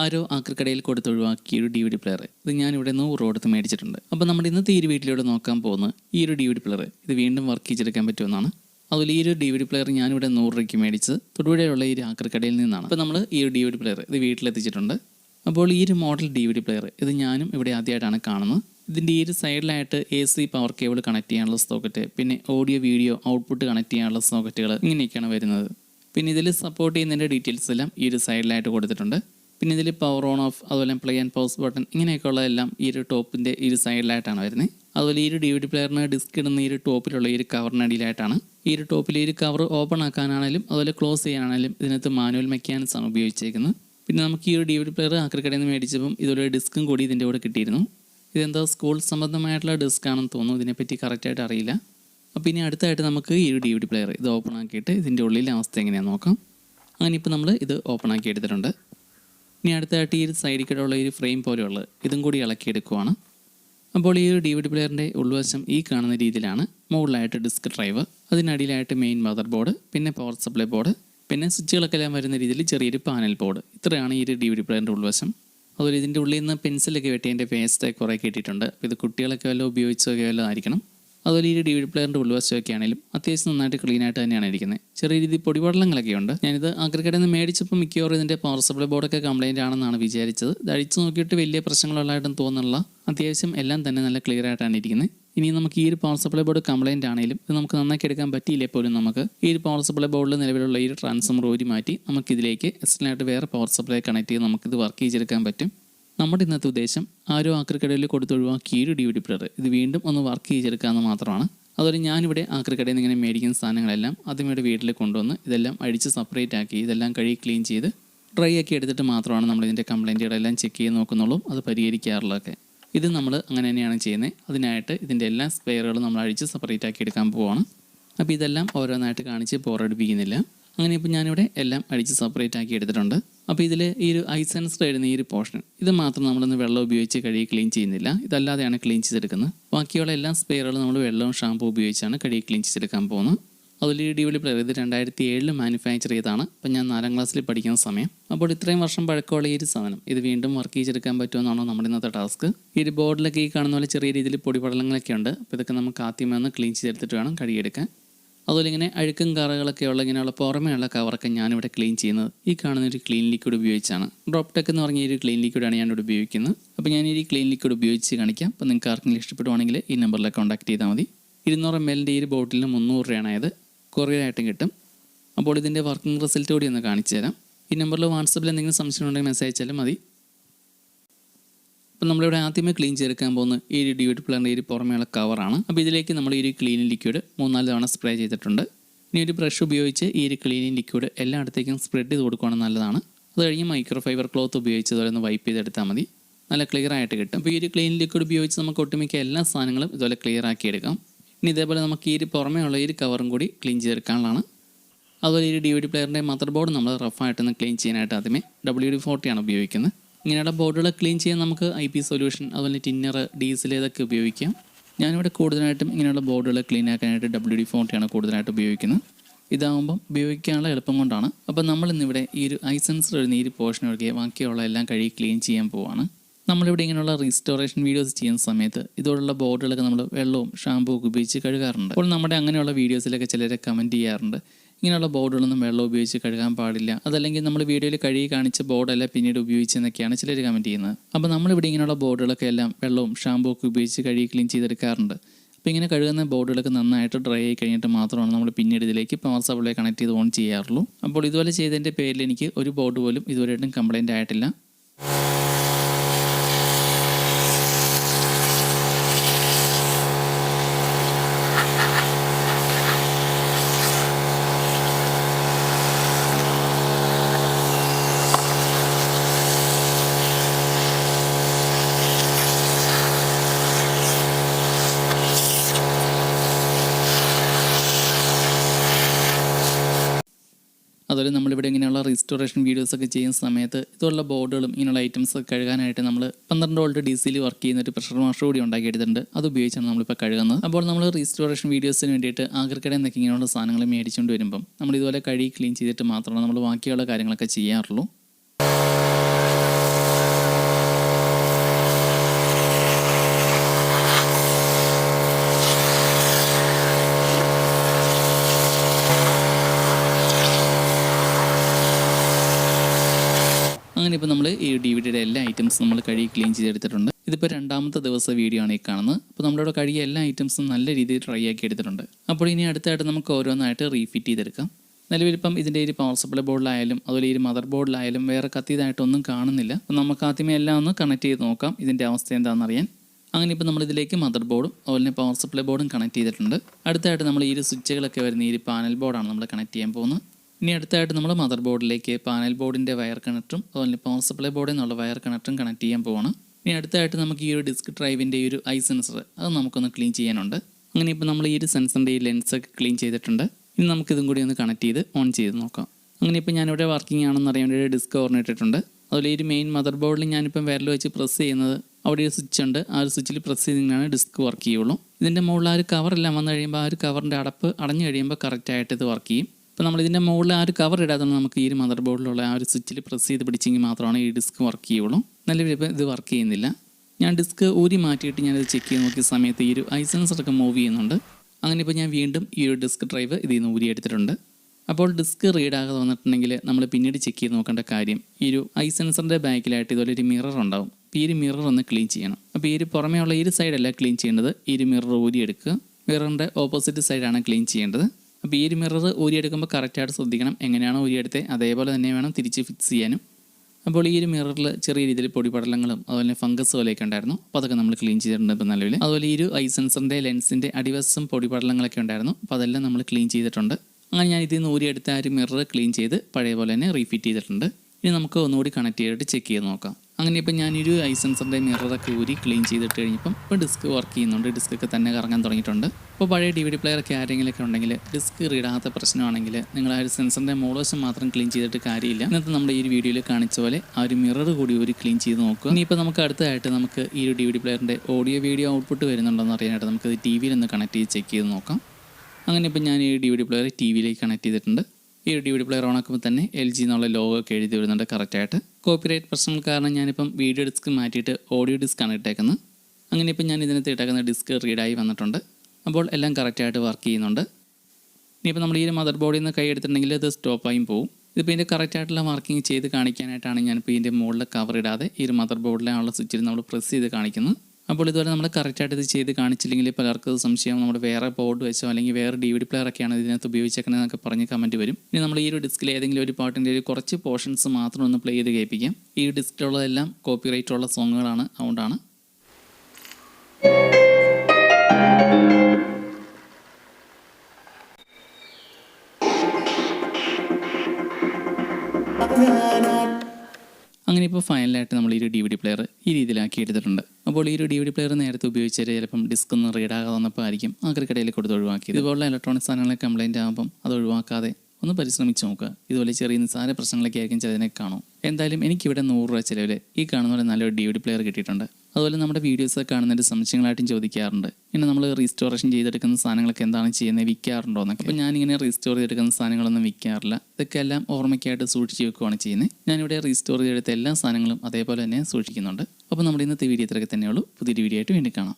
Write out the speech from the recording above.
ആരോ ആക്രിക്കടയിൽ കൊടുത്ത് ഒഴിവാക്കിയ ഒരു ഡി വി ഡി പ്ലെയർ ഇത് ഞാനിവിടെ നൂറ് കൊടുത്ത് മേടിച്ചിട്ടുണ്ട്. അപ്പോൾ നമ്മുടെ ഇന്നത്തെ ഈ വീട്ടിലൂടെ നോക്കാൻ പോകുന്ന ഈ ഒരു ഡി വി ഡി പ്ലെയർ ഇത് വീണ്ടും വർക്ക് ചെയ്തെടുക്കാൻ പറ്റുമെന്നാണ്. അതുപോലെ ഈ ഒരു ഡി വി ഡി പ്ലെയർ ഞാനിവിടെ നൂറ് രൂപയ്ക്ക് മേടിച്ച് തൊടുപുഴയുള്ള ഈ ആക്രിക്കടയിൽ നിന്നാണ്. അപ്പോൾ നമ്മൾ ഈ ഒരു ഡി വി ഡി പ്ലെയർ ഇത് വീട്ടിലെത്തിച്ചിട്ടുണ്ട്. അപ്പോൾ ഈ ഒരു model D V D player ഇത് ഞാനും ഇവിടെ ആദ്യമായിട്ടാണ് കാണുന്നത്. ഇതിന്റെ ഈ ഒരു സൈഡിലായിട്ട് A C power cable connect ചെയ്യാനുള്ള സോക്കറ്റ് പിന്നെ ഓഡിയോ വീഡിയോ ഔട്ട്പുട്ട് കണക്ട് ചെയ്യാനുള്ള സോക്കറ്റുകൾ ഇങ്ങനെയൊക്കെയാണ് വരുന്നത്. പിന്നെ ഇതിൽ സപ്പോർട്ട് ചെയ്യുന്നതിന്റെ ഡീറ്റെയിൽസ് എല്ലാം ഈ ഒരു സൈഡിലായിട്ട് കൊടുത്തിട്ടുണ്ട്. പിന്നെ ഇതിൽ പവർ ഓൺ ഓഫ് അതുപോലെ പ്ലേ ആൻഡ് പൗസ് ബട്ടൺ ഇങ്ങനെയൊക്കെയുള്ള എല്ലാം ഈ ഒരു ടോപ്പിന്റെ ഈ ഒരു സൈഡിലായിട്ടാണ് വരുന്നത് അതുപോലെ ഈ ഒരു ഡി വി ഡി പ്ലെയറിന് ഡിസ്ക് ഇടുന്ന ഈ ഒരു ടോപ്പിലുള്ള ഈ ഒരു കവറിനടിയിലായിട്ടാണ് ഈ ഒരു ടോപ്പിൽ ഈ ഒരു കവർ ഓപ്പൺ ആക്കാനാണെങ്കിലും അതുപോലെ ക്ലോസ് ചെയ്യാനാണെങ്കിലും ഇതിനകത്ത് മാനുവൽ മെക്കാനിക്സ് ആണ് ഉപയോഗിച്ചേക്കുന്നത്. പിന്നെ നമുക്ക് ഈ ഒരു ഡി വി ഡി പ്ലെയർ ആക്രിക്കടയിൽ നിന്ന് മേടിച്ചപ്പം ഇതൊരു ഡിസ്കും കൂടി ഇതിന്റെ കൂടെ കിട്ടിയിരുന്നു. ഇതെന്താ സ്കൂൾ സംബന്ധമായിട്ടുള്ള ഡിസ്ക് ആണെന്ന് തോന്നുന്നു ഇതിനെപ്പറ്റി കറക്റ്റായിട്ട് അറിയില്ല. അപ്പോൾ ഇനി അടുത്തായിട്ട് നമുക്ക് ഈ ഒരു ഡി വി ഡി പ്ലെയർ ഇത് ഓപ്പൺ ആക്കിയിട്ട് ഇതിന്റെ ഉള്ളിലെ അവസ്ഥ എങ്ങനെയാണെന്ന് നോക്കാം. അങ്ങനെ ഇപ്പോൾ നമ്മൾ ഇത് ഓപ്പൺ ആക്കി എടുത്തിട്ടുണ്ട്. ഇനി അടുത്തായിട്ട് ഈ ഒരു സൈഡിൽ കൂടെ ഉള്ള ഒരു ഫ്രെയിം പോലെയുള്ളത് ഇതും കൂടി ഇളക്കിയെടുക്കുവാണ്. അപ്പോൾ ഈ ഒരു ഡി വി ഡി പ്ലെയറിന്റെ ഉൾവശം ഈ കാണുന്ന രീതിയിലാണ് മുകളിലായിട്ട് ഡിസ്ക് ഡ്രൈവ് അതിനടിയിലായിട്ട് മെയിൻ മദർ ബോർഡ് പിന്നെ പവർ സപ്ലൈ ബോർഡ് പിന്നെ സ്വിച്ചുകളൊക്കെ എല്ലാം വരുന്ന രീതിയിൽ ചെറിയൊരു പാനൽ ബോർഡ് ഇത്രയാണ് ഈ ഒരു ഡി വി ഡി പ്ലെയറിന്റെ ഉൾവശം. അതുപോലെ ഇതിന്റെ ഉള്ളിൽ നിന്ന് പെൻസിലൊക്കെ വെട്ടിയതിന്റെ പേസ്റ്റ് കുറേ കിട്ടിയിട്ടുണ്ട്. അപ്പോൾ ഇത് കുട്ടികളൊക്കെ വല്ലതും ഉപയോഗിച്ചൊക്കെ വല്ലതും ആയിരിക്കണം. അതുപോലെ ഈ ഡി വി ഡി പ്ലെയറിന്റെ ഉൾവശമൊക്കെ ആണെങ്കിലും അത്യാവശ്യം നന്നായിട്ട് ക്ലീൻ ആയിട്ട് തന്നെയാണ് ഇരിക്കുന്നത്. ചെറിയ രീതിയിൽ പൊടിപടലങ്ങളൊക്കെ ഉണ്ട്. ഞാനിത് അഗ്രക്കടയിൽ നിന്ന് മേടിച്ചപ്പോൾ മിക്കവാറും ഇതിന്റെ പവർ സപ്ലൈ ബോർഡൊക്കെ കംപ്ലൈന്റ് ആണെന്നാണ് വിചാരിച്ചത്. ഇത് അഴിച്ചു നോക്കിയിട്ട് വലിയ പ്രശ്നങ്ങളുള്ളതായിട്ടും തോന്നുന്നുള്ള അത്യാവശ്യം എല്ലാം തന്നെ നല്ല ക്ലിയർ ആയിട്ടാണ് ഇരിക്കുന്നത്. ഇനി നമുക്ക് ഈ ഒരു പവർ സപ്ലൈ ബോർഡ് കംപ്ലൈന്റ് ആണെങ്കിലും ഇത് നമുക്ക് നന്നാക്കി എടുക്കാൻ പറ്റിയില്ലേ പോലും നമുക്ക്? ഈ ഒരു പവർ സപ്ലൈ ബോർഡിൽ നിലവിലുള്ള ഈ ഒരു ട്രാൻസ്ഫോമർ ഊരി മാറ്റി നമുക്കിതിലേക്ക് ആയിട്ട് വേറെ പവർ സപ്ലൈ കണക്ട് ചെയ്ത് നമുക്കിത് വർക്ക് ചെയ്തെടുക്കാൻ പറ്റും. നമ്മുടെ ഇന്നത്തെ ഉദ്ദേശം ആരോ ആക്രിക്കടയിൽ കൊടുത്ത് ഒഴിവാക്കിയ ഈ ഒരു ഡി വി ഡി ഇത് വീണ്ടും ഒന്ന് വർക്ക് ചെയ്തെടുക്കാമെന്ന് മാത്രമാണ്. അതുപോലെ ഞാനിവിടെ ആക്രിക്കടയിൽ നിന്ന് ഇങ്ങനെ മേടിക്കുന്ന സാധനങ്ങളെല്ലാം ആദ്യമേ വീട്ടിൽ കൊണ്ടുവന്ന് ഇതെല്ലാം അഴിച്ച് സെപ്പറേറ്റ് ആക്കി ഇതെല്ലാം കഴുകി ക്ലീൻ ചെയ്ത് ഡ്രൈ ആക്കി എടുത്തിട്ട് മാത്രമാണ് നമ്മൾ ഇതിന്റെ കംപ്ലൈന്റുകളെല്ലാം ചെക്ക് ചെയ്ത് നോക്കുന്നുള്ളൂ അത് പരിഹരിക്കാറുള്ളതൊക്കെ. ഇത് നമ്മൾ അങ്ങനെ തന്നെയാണ് ചെയ്യുന്നത്. അതിനായിട്ട് ഇതിന്റെ എല്ലാ സ്പെയറുകളും നമ്മൾ അഴിച്ച് സെപ്പറേറ്റ് ആക്കി എടുക്കാൻ പോവാണ്. അപ്പോൾ ഇതെല്ലാം ഓരോന്നായിട്ട് കാണിച്ച് ബോറടിപ്പിക്കുന്നില്ല അങ്ങനെ ഇപ്പോൾ ഞാനിവിടെ എല്ലാം അടിച്ച് സെപ്പറേറ്റ് ആക്കി എടുത്തിട്ടുണ്ട്. അപ്പോൾ ഇതിൽ ഈ ഒരു ഐ സെൻസർ ആയിരുന്നു ഈ ഒരു പോർഷൻ ഇത് മാത്രം നമ്മളൊന്ന് വെള്ളം ഉപയോഗിച്ച് കഴുകി ക്ലീൻ ചെയ്യുന്നില്ല. ഇതല്ലാതെയാണ് ക്ലീൻ ചെയ്തെടുക്കുന്നത്. ബാക്കിയുള്ള എല്ലാ സ്പെയറുകളും നമ്മൾ വെള്ളവും ഷാമ്പൂ ഉപയോഗിച്ചാണ് കഴുകി ക്ലീൻ ചെയ്തെടുക്കാൻ പോകുന്നത്. അതുപോലെ ഈ ഡിവിളി ഇത് രണ്ടായിരത്തി ഏഴിൽ മാനുഫാക്ചർ ചെയ്തതാണ്. അപ്പോൾ ഞാൻ നാലാം ക്ലാസ്സിൽ പഠിക്കുന്ന സമയം. അപ്പോൾ ഇത്രയും വർഷം പഴക്കമുള്ള ഈ ഒരു സാധനം ഇത് വീണ്ടും വർക്ക് ചെയ്തെടുക്കാൻ പറ്റുമെന്നാണോ നമ്മുടെ ഇന്നത്തെ ടാസ്ക്. ഈ ഒരു ബോർഡിലൊക്കെ ഈ കാണുന്ന പോലെ ചെറിയ രീതിയിൽ പൊടിപടലങ്ങളൊക്കെ ഉണ്ട്. അപ്പോൾ ഇതൊക്കെ നമുക്ക് ആദ്യമേ ഒന്ന് ക്ലീൻ ചെയ്തെടുത്തിട്ട് വേണം കഴുകിയെടുക്കാൻ. അതുപോലെ ഇങ്ങനെ അഴുക്കും കറകളൊക്കെ ഉള്ള ഇങ്ങനെയുള്ള പുറമെയുള്ള കവറൊക്കെ ഞാനിവിടെ ക്ലീൻ ചെയ്യുന്നത്. ഈ കാണുന്ന ഒരു ക്ലീൻ ലിക്വിഡ് ഉപയോഗിച്ചാണ്. ഡ്രോപ്പ് ടെക് എന്ന് പറഞ്ഞ ഒരു ക്ലീൻ ലിക്വിഡാണ് ഞാനിവിടെ ഉപയോഗിക്കുന്നത്. അപ്പോൾ ഞാൻ ഈ ക്ലീൻ ലിക്വിഡ് ഉപയോഗിച്ച് കാണിക്കാം. അപ്പോൾ നിങ്ങൾക്ക് ആർക്കെങ്കിലും ഇഷ്ടപ്പെടുവാണെങ്കിൽ ഈ നമ്പറിൽ കോൺടാക്ട് ചെയ്താൽ മതി. ഇരുന്നൂറ് എം എല്ലിന്റെ ഈ ഒരു ബോട്ടിലിന് മുന്നൂറ് രൂപയാണ് ആയത്. കൊറിയറായിട്ടും കിട്ടും. അപ്പോൾ ഇതിന്റെ വർക്കിംഗ് റിസൾട്ട് കൂടി ഒന്ന് കാണിച്ചു തരാം ഈ നമ്പറിൽ വാട്സപ്പിൽ എന്തെങ്കിലും സംശയം ഉണ്ടെങ്കിൽ മെസ്സേജ് അയച്ചാലും മതി. അപ്പം നമ്മളിവിടെ ആദ്യമേ ക്ലീൻ ചേർക്കാൻ പോകുന്ന ഈ ഒരു ഡ്യൂട്ടി പ്ലാന്റെ ഈ പുറമേയുള്ള കവറാണ് അപ്പോൾ ഇതിലേക്ക് നമ്മൾ ഈ ഒരു ക്ലീനിങ് ലിക്വിഡ് മൂന്നാൽ തവണ സ്പ്രേ ചെയ്തിട്ടുണ്ട്. ഇനി ഒരു ബ്രഷ് ഉപയോഗിച്ച് ഈ ഒരു ക്ലീനിങ് ലിക്വിഡ് എല്ലായിടത്തേക്കും സ്പ്രെഡ് ചെയ്ത് കൊടുക്കുകയാണ് നല്ലതാണ്. അത് കഴിഞ്ഞ് മൈക്രോ ഫൈബർ ക്ലോത്ത് ഉപയോഗിച്ച് ഇതുപോലെ ഒന്ന് വൈപ്പ് ചെയ്തെടുത്താൽ മതി. നല്ല ക്ലിയർ ആയിട്ട് കിട്ടും. അപ്പോൾ ഈ ഒരു ക്ലീൻ ലിക്വിഡ് ഉപയോഗിച്ച് നമുക്ക് ഒട്ടുമിക്ക എല്ലാ സാധനങ്ങളും ഇതുപോലെ ക്ലിയർ ആക്കി എടുക്കാം. ഇനി ഇതേപോലെ നമുക്ക് ഈ ഒരു പുറമേയുള്ള ഈ ഒരു കവറും കൂടി ക്ലീൻ ചെയ്തെടുക്കാനുള്ളതാണ്. അതുപോലെ ഈ ഡി വി ഡി പ്ലെയറിന്റെ മദർ ബോർഡ് നമ്മൾ റഫായിട്ടൊന്ന് ക്ലീൻ ചെയ്യാനായിട്ട് ആദ്യമേ ഡബ്ല്യു ഡി ഫോർട്ടിയാണ് ഉപയോഗിക്കുന്നത്. ഇങ്ങനെയുള്ള ബോർഡുകളെ ക്ലീൻ ചെയ്യാൻ നമുക്ക് ഐ പി സൊല്യൂഷൻ അതുപോലെ ടിന്നർ ഡീസൽ ഇതൊക്കെ ഉപയോഗിക്കാം. ഞാനിവിടെ കൂടുതലായിട്ടും ഇങ്ങനെയുള്ള ബോർഡുകളെ ക്ലീൻ ആക്കാനായിട്ട് ഡബ്ല്യു ഡി ഫോർട്ടിയാണ് കൂടുതലായിട്ട് ഉപയോഗിക്കുന്നത്. ഇതാകുമ്പം ഉപയോഗിക്കാനുള്ള എളുപ്പം കൊണ്ടാണ്. അപ്പോൾ നമ്മൾ ഇന്നിവിടെ ഈ ഒരു ഐ ഒരു നീര് പോർഷൻ ഒഴികെ ബാക്കിയുള്ള എല്ലാം കഴുകി ക്ലീൻ ചെയ്യാൻ പോവാണ്. നമ്മളിവിടെ ഇങ്ങനെയുള്ള റീസ്റ്റോറേഷൻ വീഡിയോസ് ചെയ്യുന്ന സമയത്ത് ഇതോടുള്ള ബോർഡുകളൊക്കെ നമ്മൾ വെള്ളവും ഷാമ്പൂ ഒക്കെ ഉപയോഗിച്ച് കഴുകാറുണ്ട്. അപ്പോൾ നമ്മുടെ അങ്ങനെയുള്ള വീഡിയോസിലൊക്കെ ചിലരെ കമന്റ് ചെയ്യാറുണ്ട്. ഇങ്ങനെയുള്ള ബോർഡുകളൊന്നും വെള്ളം ഉപയോഗിച്ച് കഴുകാൻ പാടില്ല. അതല്ലെങ്കിൽ നമ്മൾ വീഡിയോയിൽ കഴുകി കാണിച്ച ബോർഡല്ല പിന്നീട് ഉപയോഗിച്ചെന്നൊക്കെയാണ് ചിലർ കമന്റ് ചെയ്യുന്നത്. അപ്പോൾ നമ്മളിവിടെ ഇങ്ങനെയുള്ള ബോർഡുകളൊക്കെ എല്ലാം വെള്ളവും ഷാമ്പൂ ഒക്കെ ഉപയോഗിച്ച് കഴുകി ക്ലീൻ ചെയ്തെടുക്കാറുണ്ട്. അപ്പോൾ ഇങ്ങനെ കഴുകുന്ന ബോർഡുകളൊക്കെ നന്നായിട്ട് ഡ്രൈ ആയി കഴിഞ്ഞിട്ട് മാത്രമാണ് നമ്മൾ പിന്നീട് ഇതിലേക്ക് പവർ സപ്ലൈ കണക്ട് ചെയ്ത് ഓൺ ചെയ്യാറുള്ളൂ. അപ്പോൾ ഇതുപോലെ ചെയ്തതിന്റെ പേരിൽ എനിക്ക് ഒരു ബോർഡ് പോലും ഇതുവരെയായിട്ടും കംപ്ലൈന്റ് ആയിട്ടില്ല. അതുപോലെ നമ്മളിവിടെ ഇങ്ങനെയുള്ള റീസ്റ്റോറേഷൻ വീഡിയോസ് ഒക്കെ ചെയ്യുന്ന സമയത്ത് ഇതുള്ള ബോർഡുകളും ഇങ്ങനെയുള്ള ഐറ്റംസ് കഴുകാനായിട്ട് നമ്മൾ പന്ത്രണ്ട് വോൾട്ട് ഡി സിയിൽ വർക്ക് ചെയ്യുന്ന ഒരു പ്രഷർ വാഷർ കൂടി ഉണ്ടാക്കിയെടുത്തിട്ടുണ്ട്. അത് ഉപയോഗിച്ചാണ് നമ്മളിപ്പോൾ കഴുകുന്നത്. അപ്പോൾ നമ്മൾ റീസ്റ്റോറേഷൻ വീഡിയോസിന് വേണ്ടിയിട്ട് ആഗ്രക്കടയിൽ നിന്നൊക്കെ ഇങ്ങനെയുള്ള സാധനങ്ങൾ മേടിച്ചുകൊണ്ട് വരുമ്പം നമ്മൾ ഇതുപോലെ കഴുകി ക്ലീൻ ചെയ്തിട്ട് മാത്രമാണ് നമ്മൾ ബാക്കിയുള്ള കാര്യങ്ങളൊക്കെ ചെയ്യാറുള്ളൂ. അങ്ങനെ ഇപ്പോൾ നമ്മൾ ഈ ഡി വി ഡിയുടെ എല്ലാ ഐറ്റംസും നമ്മൾ കഴുകി ക്ലീൻ ചെയ്തെടുത്തിട്ടുണ്ട്. ഇതിപ്പോൾ രണ്ടാമത്തെ ദിവസം വീഡിയോ ആണ് ഈ കാണുന്നത്. അപ്പോൾ നമ്മളിവിടെ കഴുകിയ എല്ലാ ഐറ്റംസും നല്ല രീതിയിൽ ട്രൈ ആക്കി എടുത്തിട്ടുണ്ട്. അപ്പോൾ ഇനി അടുത്തായിട്ട് നമുക്ക് ഓരോന്നായിട്ട് റീഫിറ്റ് ചെയ്തെടുക്കാം. നിലവിലിപ്പം ഇതിന്റെ ഒരു പവർ സപ്ലൈ ബോർഡിലായാലും അതുപോലെ ഈ മദർ ബോർഡിലായാലും വേറെ കത്തിയതായിട്ടൊന്നും കാണുന്നില്ല. അപ്പോൾ നമുക്ക് ആദ്യമേ എല്ലാം ഒന്ന് കണക്ട് ചെയ്ത് നോക്കാം. ഇതിന്റെ അവസ്ഥ എന്താണെന്ന് അറിയാൻ അങ്ങനെ ഇപ്പോൾ നമ്മൾ ഇതിലേക്ക് മദർ ബോർഡും അതുപോലെ തന്നെ പവർ സപ്ലൈ ബോർഡും കണക്ട് ചെയ്തിട്ടുണ്ട്. അടുത്തായിട്ട് നമ്മൾ ഈ ഒരു സ്വിച്ചുകളൊക്കെ വരുന്ന ഈ ഒരു പാനൽ ബോർഡാണ് നമ്മൾ കണക്ട് ചെയ്യാൻ പോകുന്നത്. ഇനി അടുത്തായിട്ട് നമ്മൾ മദർ ബോർഡിലേക്ക് പാനൽ ബോർഡിന്റെ വയർ കണക്ടറും അതുപോലെ പവർ സപ്ലൈ ബോർഡിൽ നിന്നുള്ള വയർ കണക്ടറും കണക്ട് ചെയ്യാൻ പോവാണ്. ഇനി അടുത്തായിട്ട് നമുക്ക് ഈ ഒരു ഡിസ്ക് ഡ്രൈവിന്റെ ഈ ഒരു ഐ സെൻസർ അത് നമുക്കൊന്ന് ക്ലീൻ ചെയ്യാനുണ്ട്. അങ്ങനെ ഇപ്പോൾ നമ്മൾ ഈ ഒരു സെൻസറിന്റെ ഈ ലെൻസൊക്കെ ക്ലീൻ ചെയ്തിട്ടുണ്ട്. ഇനി നമുക്ക് ഇതും കൂടി ഒന്ന് കണക്ട് ചെയ്ത് ഓൺ ചെയ്ത് നോക്കാം. അങ്ങനെ ഇപ്പോൾ ഞാനിവിടെ വർക്കിംഗ് ആണെന്ന് അറിയാൻ വേണ്ടി ഡിസ്ക് ഓർണിട്ടിട്ടുണ്ട് അതുപോലെ ഈ ഒരു മെയിൻ മദർ ബോർഡിൽ ഞാനിപ്പം വിരൽ വെച്ച് പ്രസ് ചെയ്യുന്നത് അവിടെ ഒരു സ്വിച്ച് ഉണ്ട്. ആ ഒരു സ്വിച്ചിൽ പ്രസ് ചെയ്തിങ്ങനെയാണ് ഡിസ്ക് വർക്ക് ചെയ്യുള്ളൂ. ഇതിന്റെ മുകളിൽ ആ ഒരു കവറെല്ലാം വന്നു കഴിയുമ്പോൾ ആ ഒരു കവറിന്റെ അടപ്പ് അടഞ്ഞു കഴിയുമ്പോൾ കറക്റ്റായിട്ട് ഇത് വർക്ക് ചെയ്യും. ഇപ്പോൾ നമ്മൾ ഇതിന്റെ മുകളിൽ ആ ഒരു കവർ ഇടാതെ നമുക്ക് ഈ ഒരു മദർ ബോർഡിലുള്ള ആ ഒരു സ്വിച്ചിൽ പ്രസ് ചെയ്ത് പിടിച്ചെങ്കിൽ മാത്രമാണ് ഈ ഡിസ്ക് വർക്ക് ചെയ്യുള്ളൂ. നല്ല ഇത് വർക്ക് ചെയ്യുന്നില്ല. ഞാൻ ഡിസ്ക് ഊരി മാറ്റിയിട്ട് ഞാനിത് ചെക്ക് ചെയ്ത് നോക്കിയ സമയത്ത് ഈ ഒരു ഐ ഒക്കെ മൂവ് ചെയ്യുന്നുണ്ട്. അങ്ങനെ ഇപ്പോൾ ഞാൻ വീണ്ടും ഈ ഒരു ഡിസ്ക് ഡ്രൈവ് ഇതിൽ നിന്ന് ഊരി എടുത്തിട്ടുണ്ട്. അപ്പോൾ ഡിസ്ക് റീഡാകാതെ വന്നിട്ടുണ്ടെങ്കിൽ നമ്മൾ പിന്നീട് ചെക്ക് ചെയ്ത് നോക്കേണ്ട കാര്യം ഈ ഒരു ഐ ബാക്കിലായിട്ട് ഇതുപോലെ ഒരു മിറർ ഉണ്ടാവും. അപ്പോൾ ഈ ഒരു മിറർ ഒന്ന് ക്ലീൻ ചെയ്യണം. അപ്പോൾ ഈ ഒരു പുറമേ ഉള്ള ഈ ഒരു സൈഡല്ല ക്ലീൻ ചെയ്യേണ്ടത്. ഈ ഒരു മിറർ ഊരിയെടുക്കുക മിററിന്റെ ഓപ്പോസിറ്റ് സൈഡാണ് ക്ലീൻ ചെയ്യേണ്ടത്. അപ്പോൾ ഈ ഒരു മിറർ ഊരിയെടുക്കുമ്പോൾ കറക്റ്റായിട്ട് ശ്രദ്ധിക്കണം. എങ്ങനെയാണോ ഊരിയെടുത്തത് അതേപോലെ തന്നെ വേണം തിരിച്ച് ഫിക്സ് ചെയ്യാനും. അപ്പോൾ ഈ ഒരു മിററിൽ ചെറിയ രീതിയിൽ പൊടിപടലങ്ങളും അതുപോലെ ഫംഗസ് പോലെയൊക്കെ ഉണ്ടായിരുന്നു. അപ്പോൾ അതൊക്കെ നമ്മൾ ക്ലീൻ ചെയ്തിട്ടുണ്ട് ഇപ്പോൾ നിലവിൽ അതുപോലെ ഈ ഒരു ഐ സെൻസറിന്റെ ലെൻസിന്റെ അടിവശം പൊടിപടലങ്ങളൊക്കെ ഉണ്ടായിരുന്നു. അപ്പോൾ അതെല്ലാം നമ്മൾ ക്ലീൻ ചെയ്തിട്ടുണ്ട്. അങ്ങനെ ഞാൻ ഇതിൽ നിന്ന് ഊരിയെടുത്ത ആ ഒരു മിറർ ക്ലീൻ ചെയ്ത് പഴയ പോലെ തന്നെ റീഫിറ്റ് ചെയ്തിട്ടുണ്ട്. ഇനി നമുക്ക് ഒന്നുകൂടി കണക്ട് ചെയ്തിട്ട് ചെക്ക് ചെയ്ത് നോക്കാം. അങ്ങനെ ഇപ്പം ഞാനൊരു ഐ സെൻസറിന്റെ മിററൊക്കെ ഊരി ക്ലീൻ ചെയ്തിട്ട് കഴിഞ്ഞപ്പം ഇപ്പോൾ ഡിസ്ക് വർക്ക് ചെയ്യുന്നുണ്ട്. ഡിസ്ക് ഒക്കെ തന്നെ കറങ്ങാൻ തുടങ്ങിയിട്ടുണ്ട്. അപ്പോൾ പഴയ ഡി വി ഡി പ്ലെയർ ആരെങ്കിലൊക്കെ ഉണ്ടെങ്കിൽ ഡിസ്ക് റീഡാകാത്ത പ്രശ്നമാണെങ്കിൽ നിങ്ങൾ ആ ഒരു സെൻസറിന്റെ മോളോശം മാത്രം ക്ലീൻ ചെയ്തിട്ട് കാര്യമില്ല. ഇന്നത്തെ നമ്മുടെ ഈ ഒരു വീഡിയോയിൽ കാണിച്ച പോലെ ആ ഒരു മിറർ കൂടി ഒരു ക്ലീൻ ചെയ്ത് നോക്കുക. ഇനിയിപ്പോൾ നമുക്ക് അടുത്തതായിട്ട് നമുക്ക് ഈ ഒരു ഡി വി ഡി പ്ലെയറിന്റെ ഓഡിയോ വീഡിയോ ഔട്ട്പുട്ട് വരുന്നുണ്ടോ എന്ന് അറിയാനായിട്ട് നമുക്ക് ടി വിയിൽ ഒന്ന് കണക്ട് ചെയ്ത് ചെക്ക് ചെയ്ത് നോക്കാം. അങ്ങനെ ഇപ്പോൾ ഞാൻ ഈ D V D player T വിയിലേക്ക് connect ചെയ്തിട്ടുണ്ട്. ഈ ഒരു ഡി വി ഡി പ്ലെയർ ഓണാക്കുമ്പോൾ തന്നെ എൽ ജി എന്നുള്ള ലോഗോ ഒക്കെ എഴുതി വരുന്നുണ്ട് കറക്റ്റായിട്ട് കോപ്പിറൈറ്റ് പ്രശ്നങ്ങൾ കാരണം ഞാനിപ്പം വീഡിയോ ഡിസ്ക് മാറ്റിയിട്ട് ഓഡിയോ ഡിസ്ക് ആണ് ഇട്ടേക്കുന്നത്. അങ്ങനെ ഇപ്പം ഞാൻ ഇതിനകത്ത് ഇട്ടേക്കുന്ന ഡിസ്ക് റീഡായി വന്നിട്ടുണ്ട്. അപ്പോൾ എല്ലാം കറക്റ്റായിട്ട് വർക്ക് ചെയ്യുന്നുണ്ട്. ഇനിയിപ്പോൾ നമ്മൾ ഈ ഒരു മദർ ബോർഡിൽ നിന്ന് കൈ എടുത്തിട്ടുണ്ടെങ്കിൽ അത് സ്റ്റോപ്പായും പോകും ഇതിപ്പോൾ ഇതിന്റെ കറക്റ്റായിട്ടുള്ള മാർക്കിംഗ് ചെയ്ത് കാണിക്കാനായിട്ടാണ് ഞാനിപ്പോൾ ഇതിന്റെ മുകളിൽ കവർ ഇടാതെ ഈ ഒരു മദർ ബോർഡിലാണുള്ള സ്വിച്ചിൽ നമ്മൾ പ്രസ് ചെയ്ത് കാണിക്കുന്നത് അപ്പോൾ ഇതുവരെ നമ്മൾ കറക്റ്റായിട്ട് ഇത് ചെയ്ത് കാണിച്ചില്ലെങ്കിൽ പലർക്കും സംശയം. നമ്മുടെ വേറെ ബോർഡ് വെച്ചോ അല്ലെങ്കിൽ വേറെ ഡി വി ഡി പ്ലെയർ ഒക്കെയാണ് ഇതിനകത്ത് ഉപയോഗിച്ചേക്കുന്നതെന്നൊക്കെ പറഞ്ഞ് കമന്റ് വരും. ഇനി നമ്മൾ ഈ ഒരു ഡിസ്കിൽ ഏതെങ്കിലും ഒരു പാട്ടിന്റെ ഒരു കുറച്ച് പോർഷൻസ് മാത്രം ഒന്ന് പ്ലേ ചെയ്ത് കേൾപ്പിക്കാം. ഈ ഡിസ്കിലുള്ളതെല്ലാം കോപ്പി റൈറ്റുള്ള സോങ്ങുകളാണ് അതുകൊണ്ടാണ് ഫൈനലായിട്ട് നമ്മൾ ഈ ഒരു ഡി വി ഡി പ്ലെയർ ഈ രീതിയിലാക്കി എടുത്തിട്ടുണ്ട്. അപ്പോൾ ഈ ഒരു ഡി വി ഡി പ്ലെയർ നേരത്തെ ഉപയോഗിച്ചാൽ ചിലപ്പം ഡിസ്ക് ഒന്ന് റീഡാകാതെ വന്നപ്പോൾ ആയിരിക്കും ആക്രിക്കടയിൽ കൊടുത്ത് ഒഴിവാക്കി ഇതുപോലുള്ള ഇലക്ട്രോണിക് സാധനങ്ങളെ കംപ്ലൈന്റ് ആകുമ്പം അത് ഒഴിവാക്കാതെ ഒന്ന് പരിശ്രമിച്ച് നോക്കുക. ഇതുപോലെ ചെറിയ നിസ്സാര പ്രശ്നങ്ങളൊക്കെ ആയിരിക്കും ചിലതിനെ കാണും. എന്തായാലും എനിക്കിവിടെ നൂറ് രൂപ ചിലവിൽ ഈ കാണുന്ന പോലെ നല്ലൊരു ഡി വി ഡി പ്ലെയർ കിട്ടിയിട്ടുണ്ട്. അതുപോലെ നമ്മുടെ വീഡിയോസ് കാണുന്നതിന്റെ സംശയങ്ങളായിട്ടും ചോദിക്കാറുണ്ട്. പിന്നെ നമ്മൾ റീസ്റ്റോറേഷൻ ചെയ്തെടുക്കുന്ന സാധനങ്ങളൊക്കെ എന്താണ് ചെയ്യുന്നത്? വിൽക്കാറുണ്ടോ എന്നൊക്കെ. അപ്പോൾ ഞാനിങ്ങനെ റീസ്റ്റോർ ചെയ്തെടുക്കുന്ന സാധനങ്ങളൊന്നും വിൽക്കാറില്ല. ഇതൊക്കെ എല്ലാം ഓർമ്മയ്ക്കായിട്ട് സൂക്ഷിച്ച് വെക്കുകയാണ് ചെയ്യുന്നത്. ഞാനിവിടെ റീസ്റ്റോർ ചെയ്തെടുത്ത എല്ലാ സാധനങ്ങളും അതേപോലെ തന്നെ സൂക്ഷിക്കുന്നുണ്ട്. അപ്പോൾ നമ്മുടെ ഇന്നത്തെ വീഡിയോ ഇത്രയൊക്കെ തന്നെയുള്ളൂ. പുതിയൊരു വീഡിയോ ആയിട്ട് വീണ്ടും കാണാം.